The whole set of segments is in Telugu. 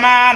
man.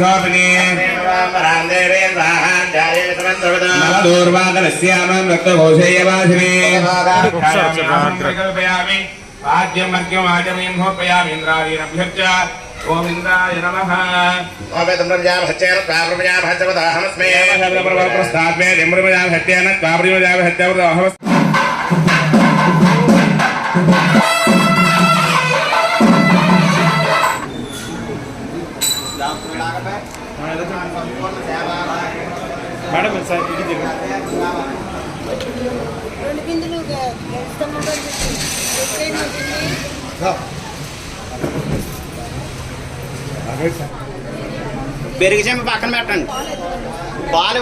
సోపిని राज्यम मध्यम आचमयम होपयाम इंद्रावीरभ्यच ओम इंद्राय नमः ओम तम्रजाम हत्येन प्राप्रजाम हत्यवदाहमस्मे प्रस्ताद्वे निम्रजाम हत्येन प्राप्रजाम हत्यवदाहमस्मे మేడం సార్ ఇది రెండు బిందులు పెరుగు చెంప పక్కన పెట్టండి. బాలు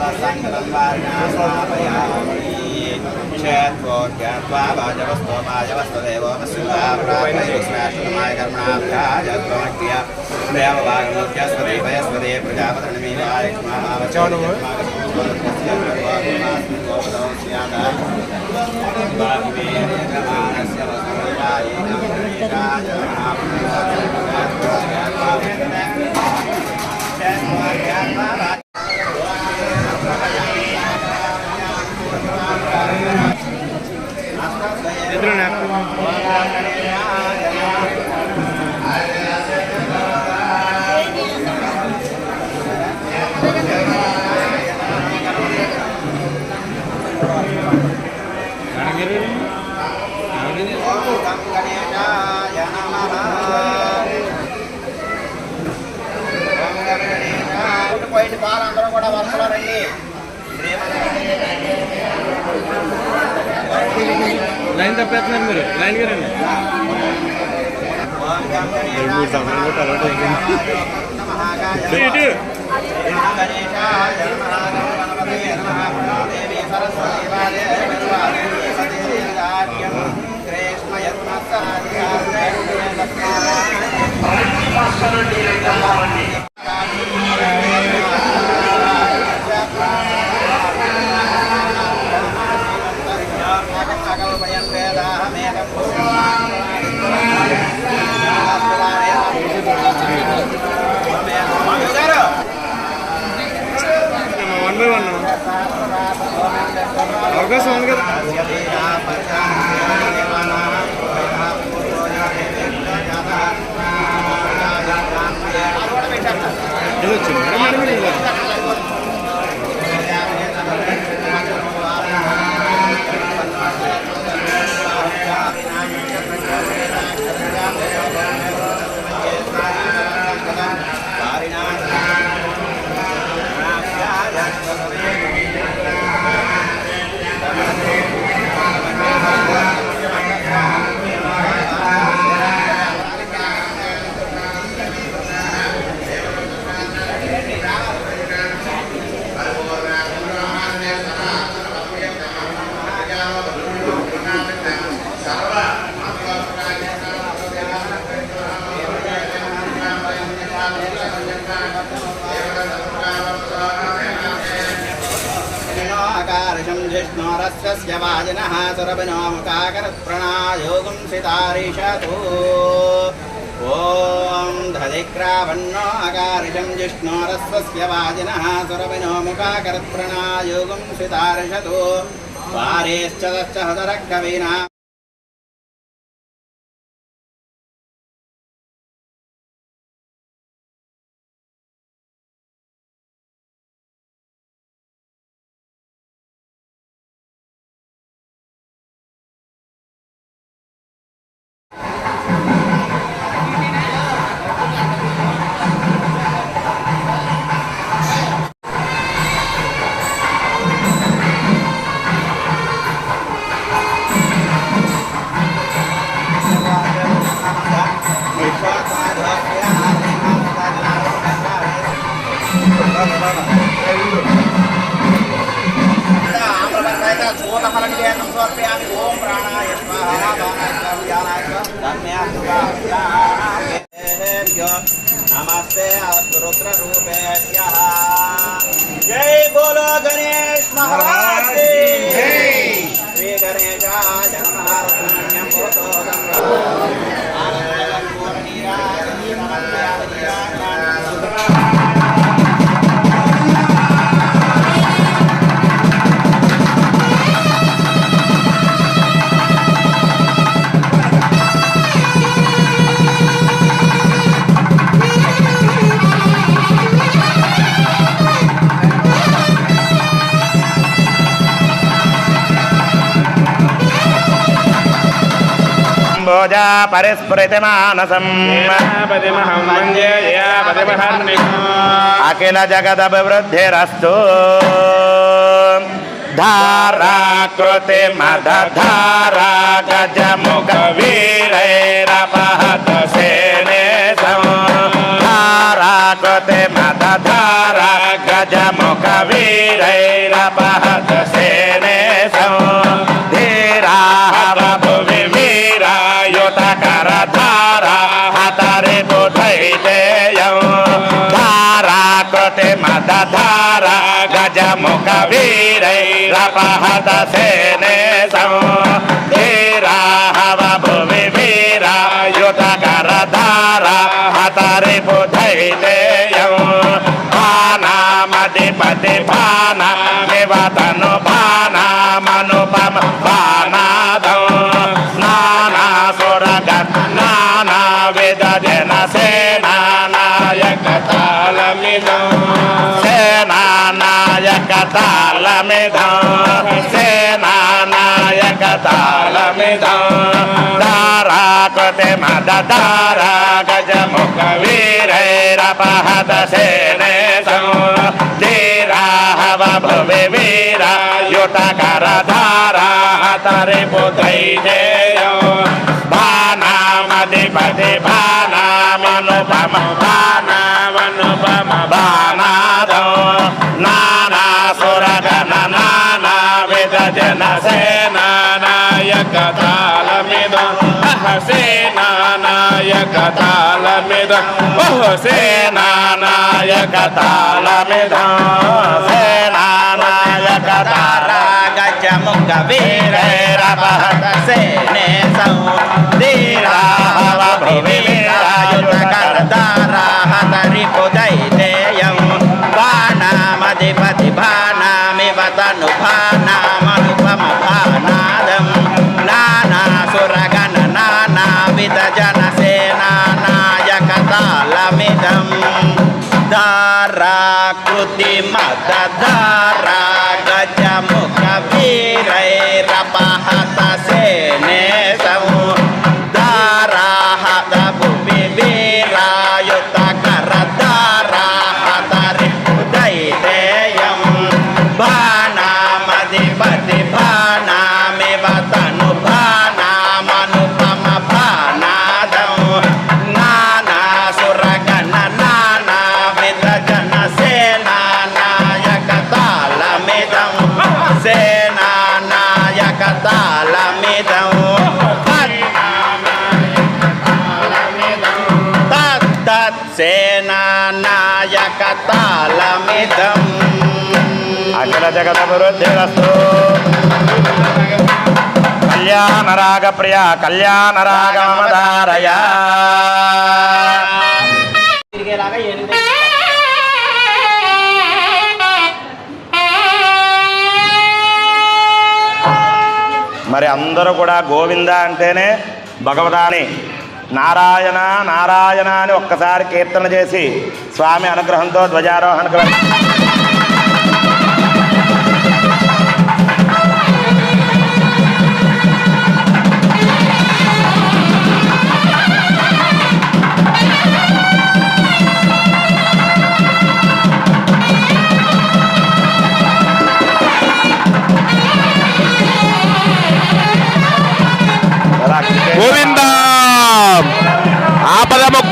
ตสังกัลปานาสาปยามีเชตโกแกปาบาจวัสโตมาจวัสโตเดวมัสสุลาปราเมยุสนาชนมายกรรมนาภิยาจัตโตนักเตียเดวบาลมุขยสเดปยสเดปรจาปตนมีนาเอกมาอาวัชโนมากสุโกตัสยาเดวมาสุโกตองสยาดาบาบีเนกมานัสยาวัสโตยาอินัมเนกาจันนาภิยาจัตโตนักเตียเดวบาลมุขยสเดปรจาปตนมีนาเอกมาอาวัชโนมากสุโกตัสยาเดวมาสุโกตองสยาดาบาบีเนกมานัสยาวัสโตยาอินัมเนกาจันนาภิยาจัตโตนักเตียเดวบาลมุขยสเดปรจาปตนมีนาเอกมาอาวัชโน లైన్ తప్పేస్తున్నారు మీరు. లైన్ గారు మూడు సమయంలో అలవాటు అయిపోయింది కృష్ణ तस्य वाजिनः सुरविनो मुखाकरत्प्रणायोगं सितार्षतो वारेश्च तश्च हतरः कवीना नमस्ते रुद्र जय बोलो गणेश महाराज। భోజా పరిస్ఫురిత మానసం పదిమహం వందే యా పదిమహర్నికం అఖిల జగదభివృద్ధిరస్తు. ధారాకృతి మదధారా గజముఖ వీరైరపహత సేనే ధారాకృతి మదధారా గజముఖ వీరైరపహత గజముఖ వీరైరపహత సేనే ధీరా భువి వీరాయుత కరధారా హతరి బుధైతేయం భానామధిపతి భానమివతను భానామనుపమ భానాదం నానాసురగత్ నానావిధ జన సేనానాయక తాళమిదం సేనానాయక తాళమిదం సేనానాయక తాళమిదం ధారాకృతి మద ధారా గజముఖ వీరైరపహత సేనే ధీరాహవ భువి వీరాయుత కరధారా హతరి బుధైజేయో భానామధిపతి భానామనుపమ భానామనుపమ భానాదో నానా సేనానాయక తాళమిదం అహ సేనానాయక తాళమిదం ఓహ సేనానాయక తాళమిదం సేనానాయక తాళ గజముఖ వీరైరపహత సేనే సౌ ధీరాహవ భువి వీరాయుత కరదారాహతరి పుదైతేయం జగదభివృద్ధిరస్తు కళ్యాణ రాగ ప్రియ కళ్యాణ రాగ మమదారయ తిరిగేలాగా ఏనుగు మరి అందరూ కూడా గోవింద అంటేనే భగవదాని. నారాయణ నారాయణ అని ఒక్కసారి కీర్తన చేసి స్వామి అనుగ్రహంతో ధ్వజారోహణకు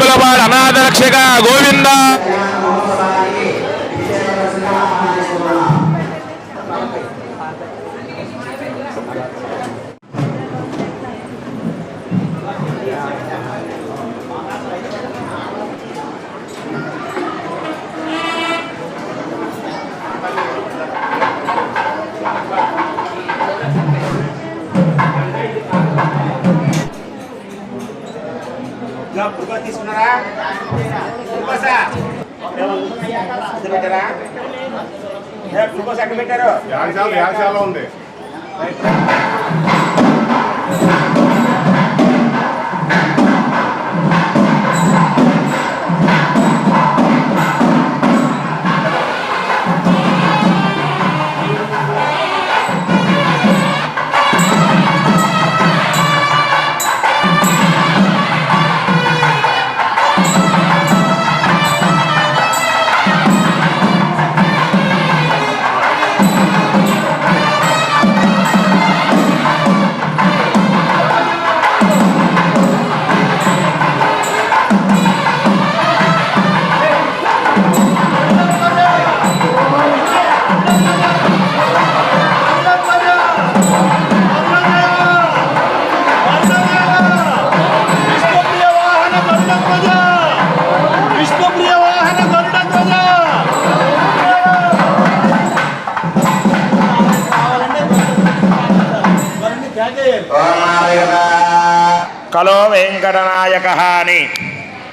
అబ్బులవాడ అనాథరక్షగా గోవిందా. ఆపద మొక్కుల వాడు అనాథ రక్షక గోవింద యాగశాల యాగశాల ఉంది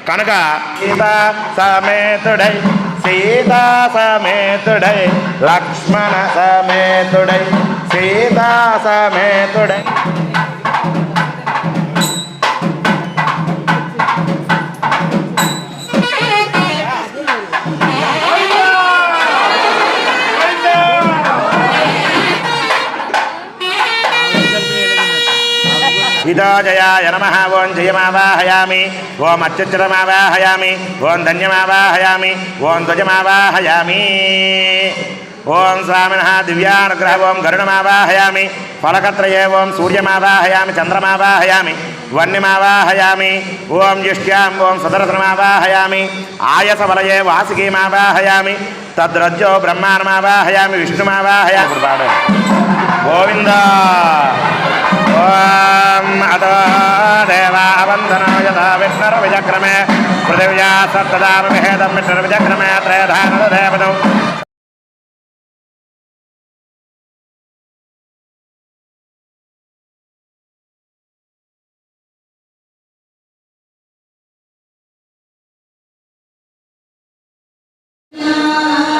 కనుక సీతా సమేతుడై సీతా సమేతుడై లక్ష్మణ సమేతుడై సీతా సమేతుడై. విదోజయాయ నమ ఓం జయమావాహయామి. ఓం అత్యుత్తరమావాహయామి. ఓం ధన్యమావాహయామి. ఓం ధ్వజమావాహయామి. ఓం స్వామిన దివ్యానుగ్రహ ఓం గరుణమావాహయామి ఫలకత్రయే ఓం సూర్యమావాహయామి. చంద్రమావాహయామి. వన్యమావాహయామి. ఓం జిష్ట్యాం ఓం సుదర్శనమావాహయామి ఆయసవలయే వాసుకీమావాహయామి. తద్రజ్జో బ్రహ్మానమావాహయామి విష్ణుమావాహయామి. గోవిందా! ॐ अतो पृथिव्या सप्तदामभिहेदं विष्णुर्विचक्रमे त्रयधानदेवतौ Yeah.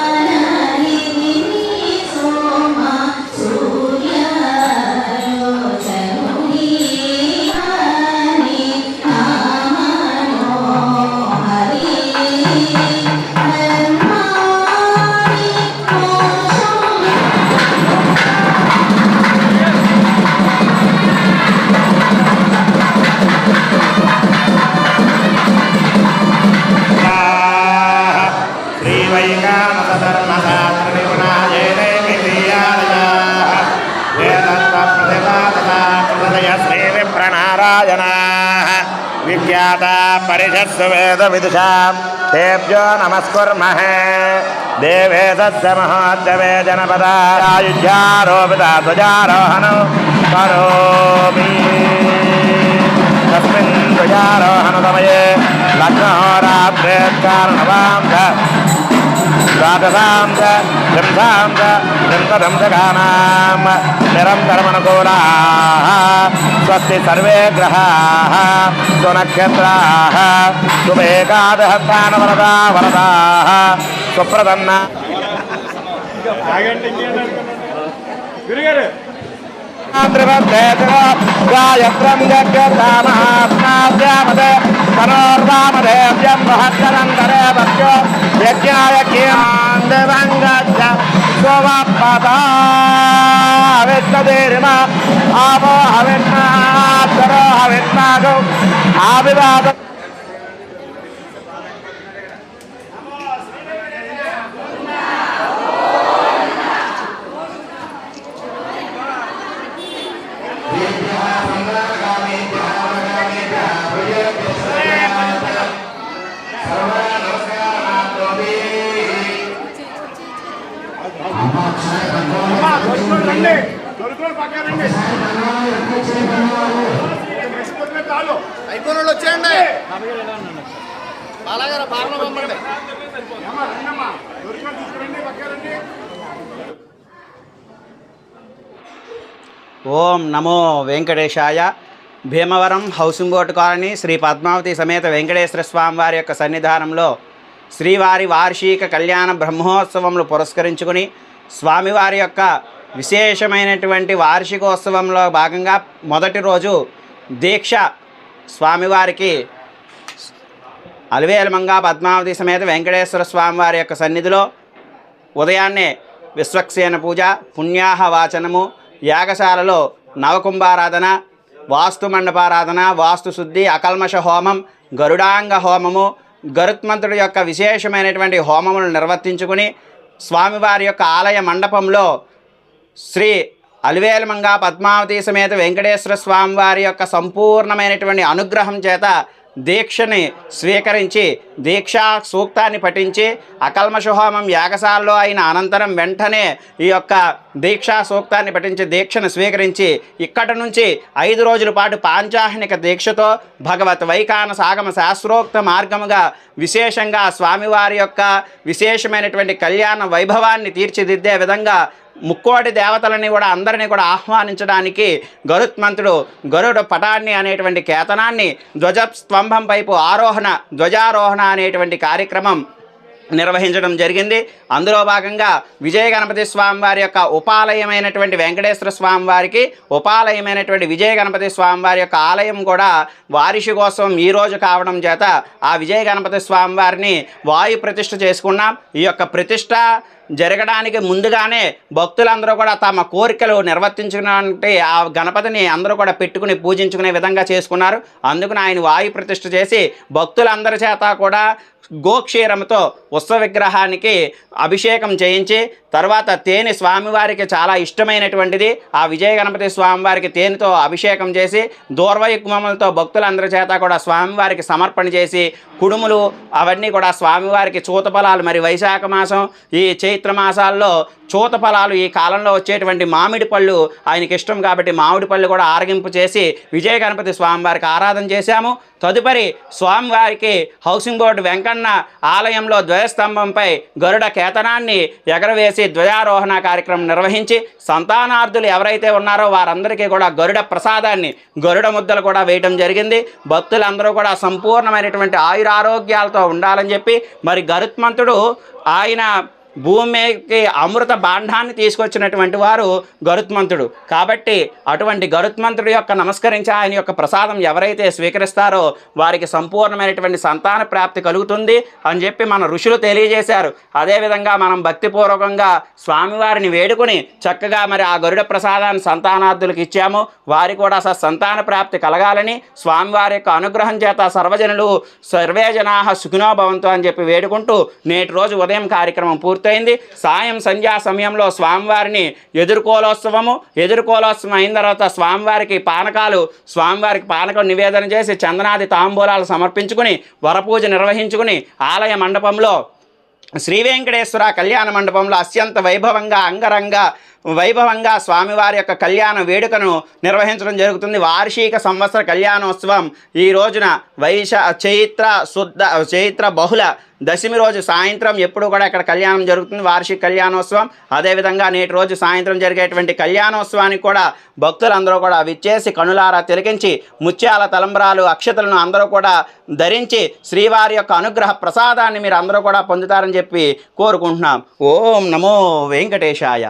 విదుషాం తేభ్యో నమస్కుర్మహే దేవే సస్య మహోద్యవే జనపదాయుధ్యారోపిత ధ్వజారోహణం కరోమి తస్మిన్ ధ్వజారోహణ సమయే లగ్నహోరాత్రేత్కారణవాం ద్వాదశాం చ త్రింశాం చ స్వస్తి సర్వే గ్రహాः సునక్షత్రాः శుభేకాదహస్థానవరదా వరదా సుప్రదన్న గురుగారు గాయత్రం జగ్యతామహాత్మాద్యామదే తనోర్వామదేవ్యం మహత్తరంతరే భక్త్యో యజ్ఞాయ కీమాందవంగచ్చ సోమపద హవిత్తదేరిమ ఆపో హవిన్నాత్తరో హవిన్నాగో ఆవివాద బాలాగారు బాగా పంపండి. ఓం నమో వెంకటేశాయ. Bhimavaram housing board colony Sri Padmavathi సమేత వెంకటేశ్వర స్వామి వారి యొక్క సన్నిధానంలో శ్రీవారి వార్షిక కళ్యాణ బ్రహ్మోత్సవములు పురస్కరించుకుని స్వామివారి యొక్క విశేషమైనటువంటి వార్షికోత్సవంలో భాగంగా మొదటి రోజు దీక్ష స్వామివారికి అలివేలమంగా పద్మావతి సమేత వెంకటేశ్వర స్వామివారి యొక్క సన్నిధిలో ఉదయాన్నే విశ్వక్సేన పూజ పుణ్యాహ వాచనము యాగశాలలో నవకుంభారాధన వాస్తు మండపారాధన వాస్తు శుద్ధి అకల్మష హోమం గరుడాంగ హోమము గరుత్మంతుడి యొక్క విశేషమైనటువంటి హోమములు నిర్వర్తించుకుని స్వామివారి యొక్క ఆలయ మండపంలో శ్రీ అలివేలమంగా పద్మావతి సమేత వెంకటేశ్వర స్వామి వారి యొక్క సంపూర్ణమైనటువంటి అనుగ్రహం చేత దీక్షని స్వీకరించి దీక్షా సూక్తాన్ని పఠించి అకల్మషహోమం యాగశాలలో అయిన అనంతరం వెంటనే ఈ యొక్క దీక్షా సూక్తాన్ని పఠించి దీక్షను స్వీకరించి ఇక్కడి నుంచి ఐదు రోజుల పాటు పాంచాహ్నిక దీక్షతో భగవత్ వైకాన సాగమ శాస్త్రోక్త మార్గముగా విశేషంగా స్వామివారి యొక్క విశేషమైనటువంటి కళ్యాణ వైభవాన్ని తీర్చిదిద్దే విధంగా ముక్కోటి దేవతలని కూడా అందరినీ కూడా ఆహ్వానించడానికి గరుత్మంతుడు గరుడ పటాన్ని అనేటువంటి కేతనాన్ని ధ్వజ స్తంభం వైపు ఆరోహణ ధ్వజారోహణ అనేటువంటి కార్యక్రమం నిర్వహించడం జరిగింది. అందులో భాగంగా విజయ గణపతి స్వామి వారి యొక్క ఉపాలయమైనటువంటి వెంకటేశ్వర స్వామి వారికి ఉపాలయమైనటువంటి విజయ గణపతి స్వామి వారి యొక్క ఆలయం కూడా వారిషికోత్సవం ఈ రోజు కావడం చేత ఆ విజయ గణపతి స్వామి వారిని వాయు ప్రతిష్ఠ చేసుకున్నాం. ఈ యొక్క ప్రతిష్ట జరగడానికి ముందుగానే భక్తులందరూ కూడా తమ కోరికలు నిర్వర్తించుకున్నటువంటి ఆ గణపతిని అందరూ కూడా పెట్టుకుని పూజించుకునే విధంగా చేసుకున్నారు. అందుకని ఆయన వాయు ప్రతిష్ఠ చేసి భక్తులందరి చేత కూడా గోక్షీరంతో ఉత్సవ విగ్రహానికి అభిషేకం చేయించి తర్వాత తేనె స్వామివారికి చాలా ఇష్టమైనటువంటిది. ఆ విజయ గణపతి స్వామివారికి తేనెతో అభిషేకం చేసి దూర్వయుగ్మములతో భక్తులందరి చేత కూడా స్వామివారికి సమర్పణ చేసి కుడుములు అవన్నీ కూడా స్వామివారికి చూత ఫలాలు మరి వైశాఖ మాసం ఈ చైత్ర మాసాల్లో చూతఫలాలు ఈ కాలంలో వచ్చేటువంటి మామిడి పళ్ళు ఆయనకి ఇష్టం కాబట్టి మామిడి పళ్ళు కూడా ఆరగింపు చేసి విజయ గణపతి స్వామివారికి ఆరాధన చేశాము. తదుపరి స్వామివారికి హౌసింగ్ బోర్డు వెంకన్న ఆలయంలో ధ్వజస్తంభంపై గరుడ కేతనాన్ని ఎగరవేసి ధ్వజారోహణ కార్యక్రమం నిర్వహించి సంతానార్థులు ఎవరైతే ఉన్నారో వారందరికీ కూడా గరుడ ప్రసాదాన్ని గరుడ ముద్దలు కూడా వేయటం జరిగింది. భక్తులందరూ కూడా సంపూర్ణమైనటువంటి ఆయురారోగ్యాలతో ఉండాలని చెప్పి మరి గరుత్మంతుడు ఆయన భూమికి అమృత బాండాన్ని తీసుకొచ్చినటువంటి వారు గరుత్మంతుడు. కాబట్టి అటువంటి గరుత్మంతుడు యొక్క నమస్కరించి ఆయన యొక్క ప్రసాదం ఎవరైతే స్వీకరిస్తారో వారికి సంపూర్ణమైనటువంటి సంతాన ప్రాప్తి కలుగుతుంది అని చెప్పి మన ఋషులు తెలియజేశారు. అదేవిధంగా మనం భక్తిపూర్వకంగా స్వామివారిని వేడుకుని చక్కగా మరి ఆ గరుడ ప్రసాదాన్ని సంతానార్థులకు ఇచ్చాము. వారి కూడా స సంతాన ప్రాప్తి కలగాలని స్వామివారి యొక్క అనుగ్రహం చేత సర్వజనులు సర్వేజనాహ సుఖినోభవంతో భవంతు అని చెప్పి వేడుకుంటూ నేటి రోజు ఉదయం కార్యక్రమం పూర్తి పూర్తయింది. సాయం సంధ్యా సమయంలో స్వామివారిని ఎదుర్కోలోత్సవము. ఎదుర్కోలోత్సవం అయిన తర్వాత స్వామివారికి పానకాలు స్వామివారికి పానకం నివేదన చేసి చందనాది తాంబూలాలు సమర్పించుకుని వరపూజ నిర్వహించుకుని ఆలయ మండపంలో శ్రీ వెంకటేశ్వర కళ్యాణ మండపంలో అత్యంత వైభవంగా అంగరంగ వైభవంగా స్వామివారి యొక్క కళ్యాణ వేడుకను నిర్వహించడం జరుగుతుంది. వార్షిక సంవత్సర కళ్యాణోత్సవం ఈ రోజున వైశ చైత్ర శుద్ధ చైత్ర బహుళ దశమి రోజు సాయంత్రం ఎప్పుడు కూడా ఇక్కడ కళ్యాణం జరుగుతుంది. వార్షిక కళ్యాణోత్సవం. అదేవిధంగా నేటి రోజు సాయంత్రం జరిగేటువంటి కళ్యాణోత్సవానికి కూడా భక్తులందరూ కూడా విచ్చేసి కనులారా తిలకించి ముత్యాల తలంబరాలు అక్షతలను అందరూ కూడా ధరించి శ్రీవారి యొక్క అనుగ్రహ ప్రసాదాన్ని మీరు అందరూ కూడా పొందుతారని చెప్పి కోరుకుంటున్నాం. ఓం నమో వెంకటేశాయ.